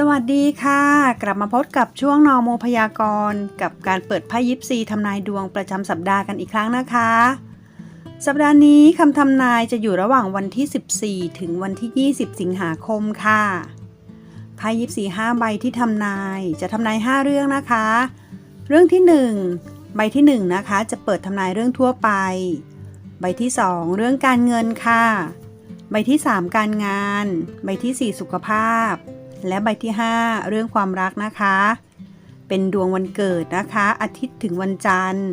สวัสดีค่ะ กลับมาพบกับช่วงนอโมพยากรณ์กับการเปิดไพ่ยิปซีทำนายดวงประจำสัปดาห์กันอีกครั้งนะคะ สัปดาห์นี้คำทำนายจะอยู่ระหว่างวันที่ 14 ถึงวันที่ 20 สิงหาคมค่ะไพ่ยิปซี5ใบที่ทำนายจะทำนาย 5 เรื่องนะคะ เรื่องที่ 1 ใบที่ 1 นะคะ จะเปิดทำนายเรื่องทั่วไป ใบที่ 2 เรื่องการเงินค่ะ ใบที่ 3 การงาน ใบที่ 4 สุขภาพ และใบที่ 5 เรื่องความรักนะคะ เป็นดวงวันเกิดนะคะ อาทิตย์ถึงวันจันทร์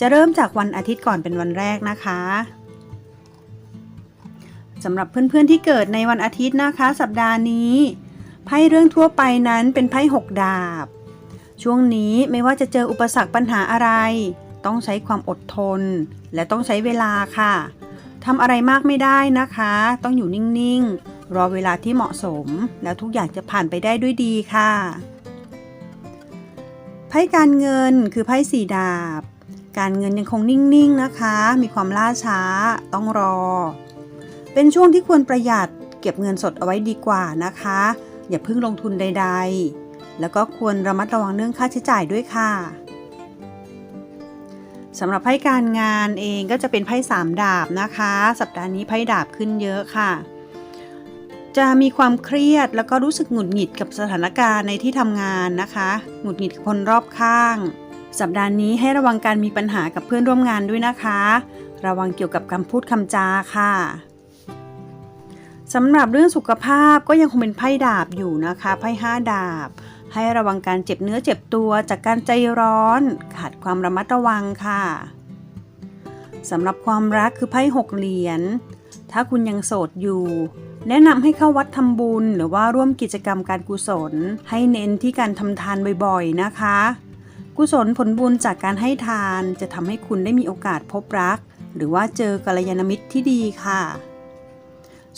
จะเริ่มจากวันอาทิตย์ก่อนเป็นวันแรกนะคะสำหรับเพื่อนๆที่เกิดในวันอาทิตย์นะคะ สัปดาห์นี้ไพ่เรื่องทั่วไปนั้นเป็นไพ่หกดาบ ช่วงนี้ไม่ว่าจะเจออุปสรรคปัญหาอะไร ต้องใช้ความอดทน และต้องใช้เวลาค่ะทำอะไรมากไม่ได้นะคะ ต้องอยู่นิ่งๆ รอเวลาที่เหมาะสม แล้วทุกอย่างจะผ่านไปได้ด้วยดีค่ะไพ่การเงินคือไพ่สีดาบ การเงินยังคงนิ่งๆนะคะ มีความล่าช้า ต้องรอ เป็นช่วงที่ควรประหยัดเก็บเงินสดเอาไว้ดีกว่านะคะ อย่าเพิ่งลงทุนใด ๆ แล้วก็ควรระมัดระวังเรื่องค่าใช้จ่ายด้วยค่ะสำหรับไพ่การงานเองก็จะเป็นไพ่สามดาบนะคะ สัปดาห์นี้ไพ่ดาบขึ้นเยอะค่ะ จะมีความเครียดแล้วก็รู้สึกหงุดหงิดกับสถานการณ์ในที่ทำงานนะคะ หงุดหงิดกับคนรอบข้าง สัปดาห์นี้ให้ระวังการมีปัญหากับเพื่อนร่วมงานด้วยนะคะ ระวังเกี่ยวกับคำพูดคำจาค่ะสำหรับเรื่องสุขภาพก็ยังคงเป็นไพ่ดาบอยู่นะคะไพ่ห้าดาบ ให้ระวังการเจ็บเนื้อเจ็บตัวจากการใจร้อน ขาดความระมัดระวังค่ะสำหรับความรักคือไพ่หกเหรียญถ้าคุณยังโสดอยู่ แนะนำให้เข้าวัดทำบุญ หรือว่าร่วมกิจกรรมการกุศล ให้เน้นที่การทำทานบ่อยๆนะคะ กุศลผลบุญจากการให้ทานจะทำให้คุณได้มีโอกาสพบรัก หรือว่าเจอกัลยาณมิตรที่ดีค่ะ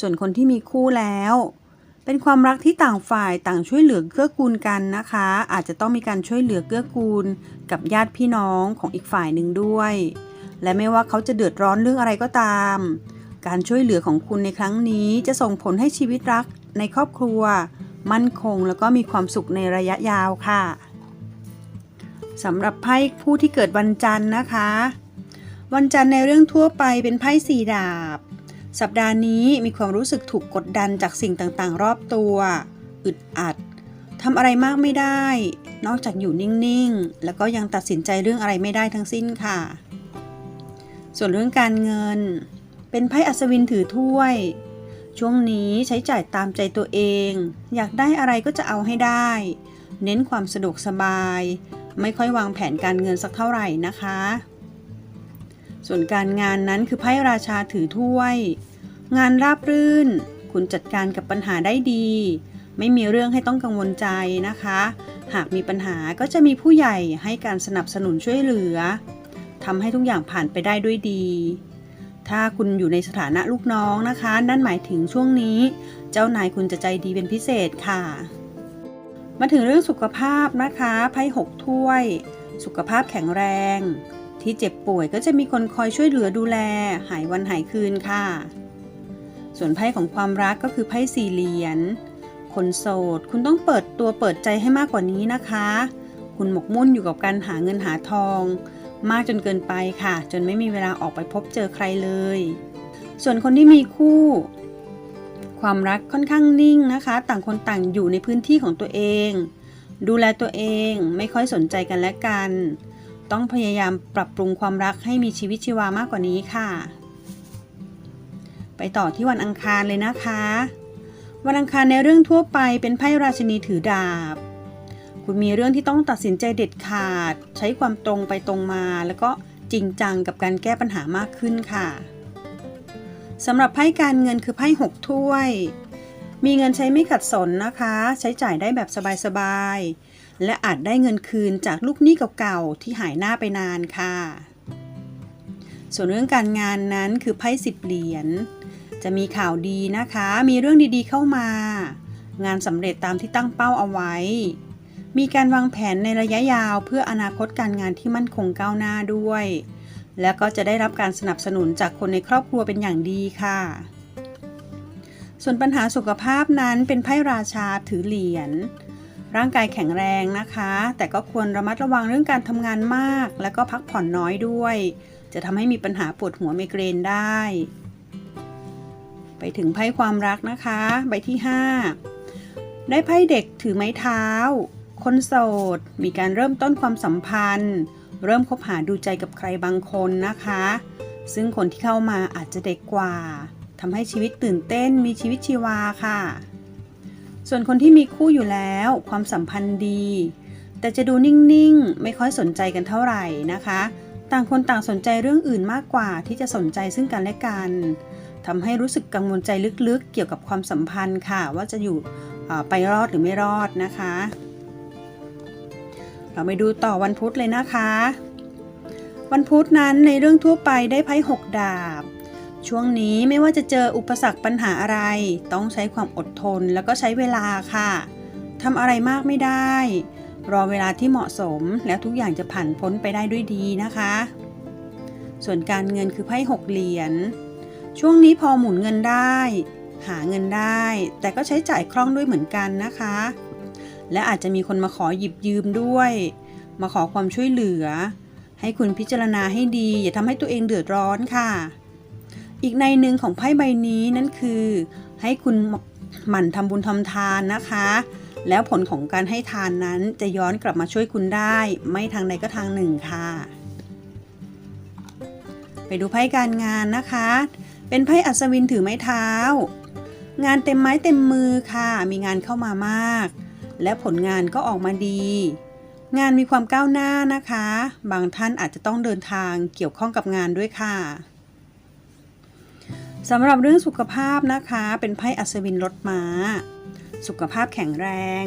ส่วนคนที่มีคู่แล้ว เป็นความรักที่ต่างฝ่ายต่างช่วยเหลือเกื้อกูลกันนะคะ อาจจะต้องมีการช่วยเหลือเกื้อกูล กับญาติพี่น้องของอีกฝ่ายหนึ่งด้วย และไม่ว่าเขาจะเดือดร้อนเรื่องอะไรก็ตาม การช่วยเหลือของคุณในครั้งนี้จะส่งผลให้ชีวิตรักในครอบครัว มั่นคงแล้วก็มีความสุขในระยะยาวค่ะสำหรับไพ่ผู้ที่เกิดวันจันทร์นะคะ วันจันทร์ในเรื่องทั่วไปเป็นไพ่สีดาบ สัปดาห์นี้มีความรู้สึกถูกกดดันจากสิ่งต่างๆ รอบตัว อึดอัดทำอะไรมากไม่ได้ นอกจากอยู่นิ่งๆ แล้วก็ยังตัดสินใจเรื่องอะไรไม่ได้ทั้งสิ้นค่ะ ส่วนเรื่องการเงิน เป็นไพ่อัศวินถือถ้วย ช่วงนี้ใช้จ่ายตามใจตัวเอง อยากได้อะไรก็จะเอาให้ได้ เน้นความสะดวกสบาย ไม่ค่อยวางแผนการเงินสักเท่าไหร่นะคะ ส่วนการงานนั้นคือไพ่ราชาถือถ้วย งานราบรื่น คุณจัดการกับปัญหาได้ดี ไม่มีเรื่องให้ต้องกังวลใจนะคะ หากมีปัญหาก็จะมีผู้ใหญ่ให้การสนับสนุนช่วยเหลือทำให้ทุกอย่างผ่านไปได้ด้วยดี ถ้าคุณอยู่ในสถานะลูกน้องนะคะ นั่นหมายถึงช่วงนี้ เจ้านายคุณจะใจดีเป็นพิเศษค่ะ มาถึงเรื่องสุขภาพนะคะไพ่หกถ้วย สุขภาพแข็งแรง ที่เจ็บป่วยก็จะมีคนคอยช่วยเหลือดูแล หายวันหายคืนค่ะ ส่วนไพ่ของความรักก็คือไพ่สี่เหรียญคนโสด คุณต้องเปิดตัวเปิดใจให้มากกว่านี้นะคะ คุณหมกมุ่นอยู่กับการหาเงินหาทอง มากจนเกินไปค่ะ จนไม่มีเวลาออกไปพบเจอใครเลย ส่วนคนที่มีคู่ ความรักค่อนข้างนิ่งนะคะ ต่างคนต่างอยู่ในพื้นที่ของตัวเอง ดูแลตัวเองไม่ค่อยสนใจกันและกัน ต้องพยายามปรับปรุงความรักให้มีชีวิตชีวามากกว่านี้ค่ะ ไปต่อที่วันอังคารเลยนะคะ วันอังคารในเรื่องทั่วไปเป็นไพ่ราชินีถือดาบ คุณมีเรื่องที่ต้องตัดสินใจเด็ดขาด ใช้ความตรงไปตรงมา แล้วก็จริงจังกับการแก้ปัญหามากขึ้นค่ะสำหรับไพ่การเงินคือไพ่หกถ้วย มีเงินใช้ไม่ขัดสนนะคะ ใช้จ่ายได้แบบสบายๆ และอาจได้เงินคืนจากลูกหนี้เก่าๆ ที่หายหน้าไปนานค่ะ ส่วนเรื่องการงานนั้นคือไพ่สิบเหรียญ จะมีข่าวดีนะคะ มีเรื่องดีๆเข้ามา งานสำเร็จตามที่ตั้งเป้าเอาไว้ มีการวางแผนในระยะยาวเพื่ออนาคตการงานที่มั่นคงก้าวหน้าด้วย แล้วก็จะได้รับการสนับสนุนจากคนในครอบครัวเป็นอย่างดีค่ะ ส่วนปัญหาสุขภาพนั้นเป็นไพ่ราชาถือเหรียญร่างกายแข็งแรงนะคะ แต่ก็ควรระมัดระวังเรื่องการทำงานมาก และก็พักผ่อนน้อยด้วย จะทำให้มีปัญหาปวดหัวไมเกรนได้ ไปถึงไพ่ความรักนะคะ ใบที่ 5 ได้ไพ่เด็กถือไม้เท้า คนโสด มีการเริ่มต้นความสัมพันธ์ เริ่มคบหาดูใจกับใครบางคนนะคะ ซึ่งคนที่เข้ามาอาจจะเด็กกว่าทำให้ชีวิตตื่นเต้นมีชีวิตชีวาค่ะ ส่วนคนที่มีคู่อยู่แล้ว ความสัมพันธ์ดี แต่จะดูนิ่งๆ ไม่ค่อยสนใจกันเท่าไหร่นะคะ ต่างคนต่างสนใจเรื่องอื่นมากกว่าที่จะสนใจซึ่งกันและกันทำให้รู้สึกกังวลใจลึกๆ เกี่ยวกับความสัมพันธ์ค่ะ ว่าจะอยู่ไปรอดหรือไม่รอดนะคะ เราไปดูต่อวันพุธเลยนะคะ วันพุธนั้นในเรื่องทั่วไปได้ไพ่หกดาบ ช่วงนี้ไม่ว่าจะเจออุปสรรคปัญหาอะไร ต้องใช้ความอดทนแล้วก็ใช้เวลาค่ะทำอะไรมากไม่ได้ รอเวลาที่เหมาะสมแล้วทุกอย่างจะผ่านพ้นไปได้ด้วยดีนะคะ ส่วนการเงินคือไพ่หกเหรียญช่วงนี้พอหมุนเงินได้ หาเงินได้ แต่ก็ใช้จ่ายคล่องด้วยเหมือนกันนะคะ และอาจจะมีคนมาขอหยิบยืมด้วย มาขอความช่วยเหลือ ให้คุณพิจารณาให้ดี อย่าทำให้ตัวเองเดือดร้อนค่ะ อีกในหนึ่งของไพ่ใบนี้นั่นคือ ให้คุณหมั่นทำบุญทำทานนะคะ แล้วผลของการให้ทานนั้นจะย้อนกลับมาช่วยคุณได้ ไม่ทางใดก็ทางหนึ่งค่ะ ไปดูไพ่การงานนะคะ เป็นไพ่อัศวินถือไม้เท้า งานเต็มไม้เต็มมือค่ะ มีงานเข้ามามาก และผลงานก็ออกมาดี งานมีความก้าวหน้านะคะ บางท่านอาจจะต้องเดินทางเกี่ยวข้องกับงานด้วยค่ะสำหรับเรื่องสุขภาพนะคะ เป็นไพ่อัศวินรถม้า สุขภาพแข็งแรง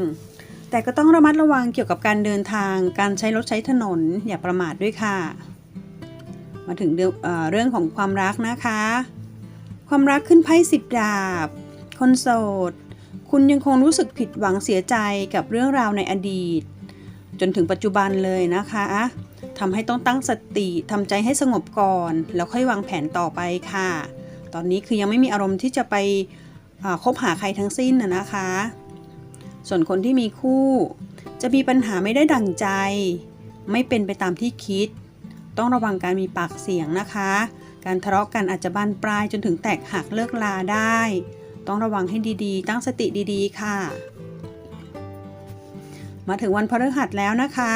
แต่ก็ต้องระมัดระวังเกี่ยวกับการเดินทาง การใช้รถใช้ถนนอย่าประมาทด้วยค่ะ มาถึงเเรื่องของความรักนะคะ ความรักขึ้นไพ่สิบดาบ คนโสด คุณยังคงรู้สึกผิดหวังเสียใจกับเรื่องราวในอดีต จนถึงปัจจุบันเลยนะคะทำให้ต้องตั้งสติทำใจให้สงบก่อน แล้วค่อยวางแผนต่อไปค่ะ ตอนนี้คือยังไม่มีอารมณ์ที่จะไปคบหาใครทั้งสิ้นนะคะ ส่วนคนที่มีคู่ จะมีปัญหาไม่ได้ดั่งใจ ไม่เป็นไปตามที่คิด ต้องระวังการมีปากเสียงนะคะ การทะเลาะกันอาจจะบานปลายจนถึงแตกหักเลิกลาได้ ต้องระวังให้ดีๆ ตั้งสติดีๆ ค่ะ มาถึงวันพฤหัสแล้วนะคะ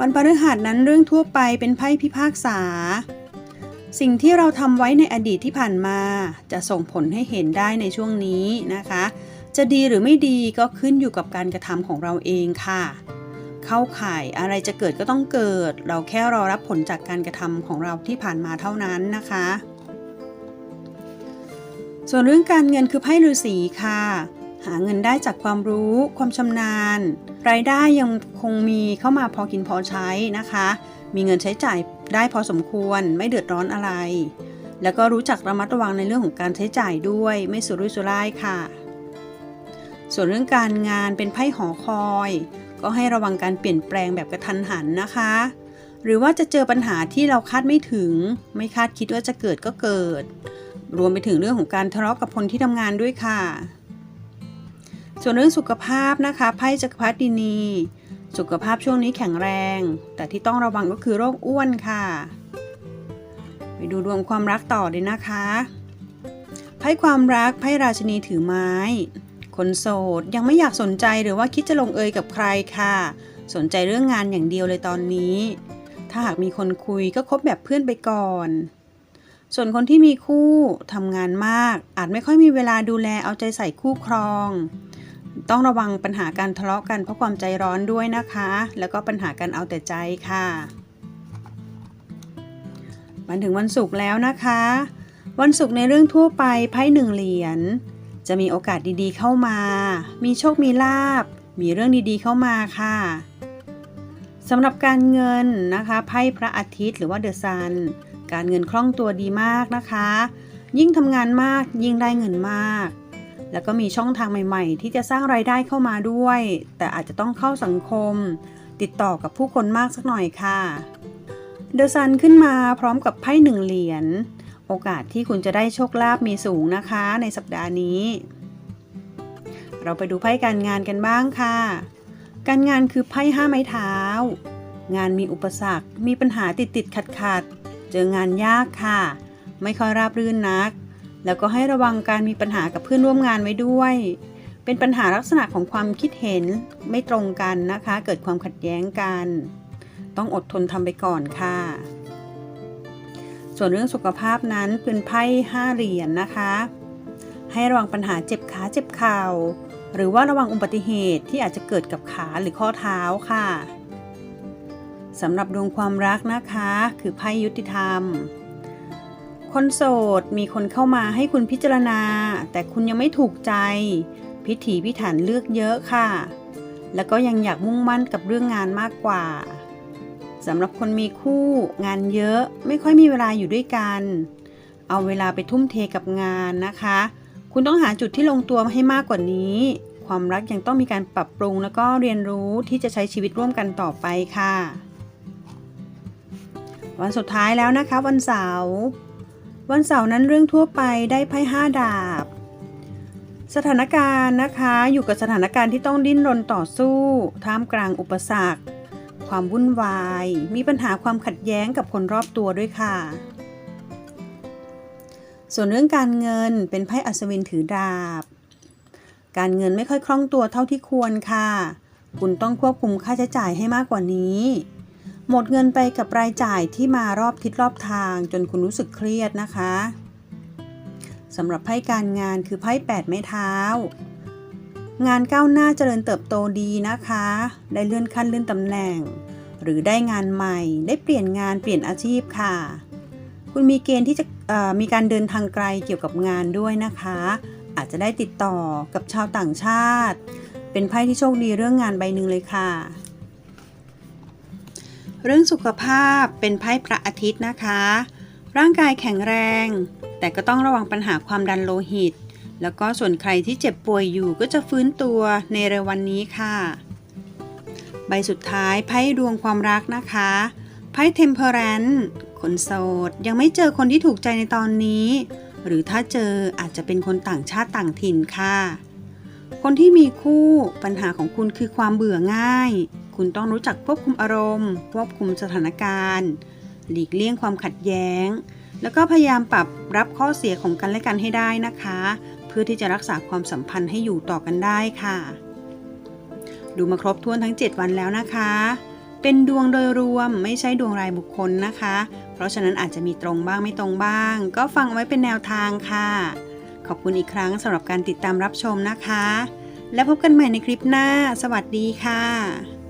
วันพฤหัสนั้นเรื่องทั่วไปเป็นไพ่พิพากษา สิ่งที่เราทำไว้ในอดีตที่ผ่านมา จะส่งผลให้เห็นได้ในช่วงนี้นะคะ จะดีหรือไม่ดีก็ขึ้นอยู่กับการกระทำของเราเองค่ะเข้าข่ายอะไรจะเกิดก็ต้องเกิด เราแค่รอรับผลจากการกระทำของเราที่ผ่านมาเท่านั้นนะคะ ส่วนเรื่องการเงินคือไพ่ฤาษีค่ะ หาเงินได้จากความรู้ ความชำนาญ รายได้ยังคงมีเข้ามาพอกินพอใช้นะคะ มีเงินใช้จ่ายได้พอสมควรไม่เดือดร้อนอะไร แล้วก็รู้จักระมัดระวังในเรื่องของการใช้จ่ายด้วยไม่สุรุ่ยสุร่ายค่ะ ส่วนเรื่องการงานเป็นไพ่หอคอย ก็ให้ระวังการเปลี่ยนแปลงแบบกระทันหันนะคะ หรือว่าจะเจอปัญหาที่เราคาดไม่ถึง ไม่คาดคิดว่าจะเกิดก็เกิด รวมไปถึงเรื่องของการทะเลาะกับคนที่ทำงานด้วยค่ะ ส่วนเรื่องสุขภาพนะคะไพ่จักรพรรดินี สุขภาพช่วงนี้แข็งแรง แต่ที่ต้องระวังก็คือโรคอ้วนค่ะ ไปดูดวงความรักต่อเลยนะคะไพ่ความรักไพ่ราชนีถือไม้ คนโสดยังไม่อยากสนใจหรือว่าคิดจะลงเอยกับใครค่ะ สนใจเรื่องงานอย่างเดียวเลยตอนนี้ ถ้าหากมีคนคุยก็คบแบบเพื่อนไปก่อน ส่วนคนที่มีคู่ทำงานมาก อาจไม่ค่อยมีเวลาดูแลเอาใจใส่คู่ครอง ต้องระวังปัญหาการทะเลาะกันเพราะความใจร้อนด้วยนะคะ แล้วก็ปัญหาการเอาแต่ใจค่ะมาถึงวันศุกร์แล้วนะคะ วันศุกร์ในเรื่องทั่วไปไพ่หนึ่งเหรียญจะมีโอกาสดีๆเข้ามา มีโชคมีลาบ มีเรื่องดีๆเข้ามาค่ะสำหรับการเงินนะคะไพ่พระอาทิตย์หรือว่าเดอะซัน การเงินคล่องตัวดีมากนะคะ ยิ่งทำงานมากยิ่งได้เงินมาก แล้วก็มีช่องทางใหม่ ๆ ที่จะสร้างไรายได้เข้ามาด้วย แต่อาจจะต้องเข้าสังคม ติดต่อกับผู้คนมากสักหน่อยค่ะเดอะซันขึ้นมาพร้อมกับไพ่หนึ่งเหรียญโอกาสที่คุณจะได้โชคลาภมีสูงนะคะในสัปดาห์นี้ เราไปดูไพ่การงานกันบ้างค่ะ การงานคือไพ่ห้าไม้เท้า งานมีอุปสรรค มีปัญหาติดติดขัดขัด เจองานยากค่ะ ไม่ค่อยราบรื่นนัก แล้วก็ให้ระวังการมีปัญหากับเพื่อนร่วมงานไว้ด้วย เป็นปัญหาลักษณะของความคิดเห็นไม่ตรงกันนะคะ เกิดความขัดแย้งกัน ต้องอดทนทำไปก่อนค่ะ ส่วนเรื่องสุขภาพนั้นเป็นไพ่ห้าเหรียญนะคะ ให้ระวังปัญหาเจ็บขาเจ็บเข่าหรือว่าระวังอุบัติเหตุที่อาจจะเกิดกับขาหรือข้อเท้าค่ะ สำหรับดวงความรักนะคะ คือไพ่ยุติธรรม คนโสดมีคนเข้ามาให้คุณพิจารณา แต่คุณยังไม่ถูกใจ พิถีพิถันเลือกเยอะค่ะ แล้วก็ยังอยากมุ่งมั่นกับเรื่องงานมากกว่าสำหรับคนมีคู่งานเยอะไม่ค่อยมีเวลาอยู่ด้วยกัน เอาเวลาไปทุ่มเทกับงานนะคะ คุณต้องหาจุดที่ลงตัวให้มากกว่านี้ ความรักยังต้องมีการปรับปรุงแล้วก็เรียนรู้ที่จะใช้ชีวิตร่วมกันต่อไปค่ะ วันสุดท้ายแล้วนะคะวันเสาร์วันเสาร์นั้นเรื่องทั่วไปได้ไพ่ห้าดาบ สถานการณ์นะคะอยู่กับสถานการณ์ที่ต้องดิ้นรนต่อสู้ ท่ามกลางอุปสรรค ความวุ่นวาย มีปัญหาความขัดแย้งกับคนรอบตัวด้วยค่ะ ส่วนเรื่องการเงินเป็นไพ่อัศวินถือดาบ การเงินไม่ค่อยคล่องตัวเท่าที่ควรค่ะ คุณต้องควบคุมค่าใช้จ่ายให้มากกว่านี้ หมดเงินไปกับรายจ่ายที่มารอบทิศรอบทางจนคุณรู้สึกเครียดนะคะสำหรับไพ่การงานคือไพ่แปดไม้เท้างานก้าวหน้าเจริญเติบโตดีนะคะ ได้เลื่อนขั้นเลื่อนตำแหน่ง หรือได้งานใหม่ ได้เปลี่ยนงานเปลี่ยนอาชีพค่ะ คุณมีเกณฑ์ที่จะมีการเดินทางไกลเกี่ยวกับงานด้วยนะคะ อาจจะได้ติดต่อกับชาวต่างชาติ เป็นไพ่ที่โชคดีเรื่องงานใบหนึ่งเลยค่ะ เรื่องสุขภาพเป็นไพ่พระอาทิตย์นะคะ ร่างกายแข็งแรง แต่ก็ต้องระวังปัญหาความดันโลหิต แล้วก็ส่วนใครที่เจ็บป่วยอยู่ก็จะฟื้นตัวในเร็ววันนี้ค่ะ ใบสุดท้ายไพ่ดวงความรักนะคะไพ่เทมเพอร์แรนคนโสดยังไม่เจอคนที่ถูกใจในตอนนี้ หรือถ้าเจออาจจะเป็นคนต่างชาติต่างถิ่นค่ะ คนที่มีคู่ปัญหาของคุณคือความเบื่อง่าย คุณต้องรู้จักควบคุมอารมณ์ ควบคุมสถานการณ์ หลีกเลี่ยงความขัดแย้ง แล้วก็พยายามปรับรับข้อเสียของกันและกันให้ได้นะคะ เพื่อที่จะรักษาความสัมพันธ์ให้อยู่ต่อกันได้ค่ะ ดูมาครบถ้วนทั้ง 7 วันแล้วนะคะ เป็นดวงโดยรวมไม่ใช่ดวงรายบุคคลนะคะ เพราะฉะนั้นอาจจะมีตรงบ้างไม่ตรงบ้าง ก็ฟังไว้เป็นแนวทางค่ะขอบคุณอีกครั้งสำหรับการติดตามรับชมนะคะ และพบกันใหม่ในคลิปหน้า สวัสดีค่ะ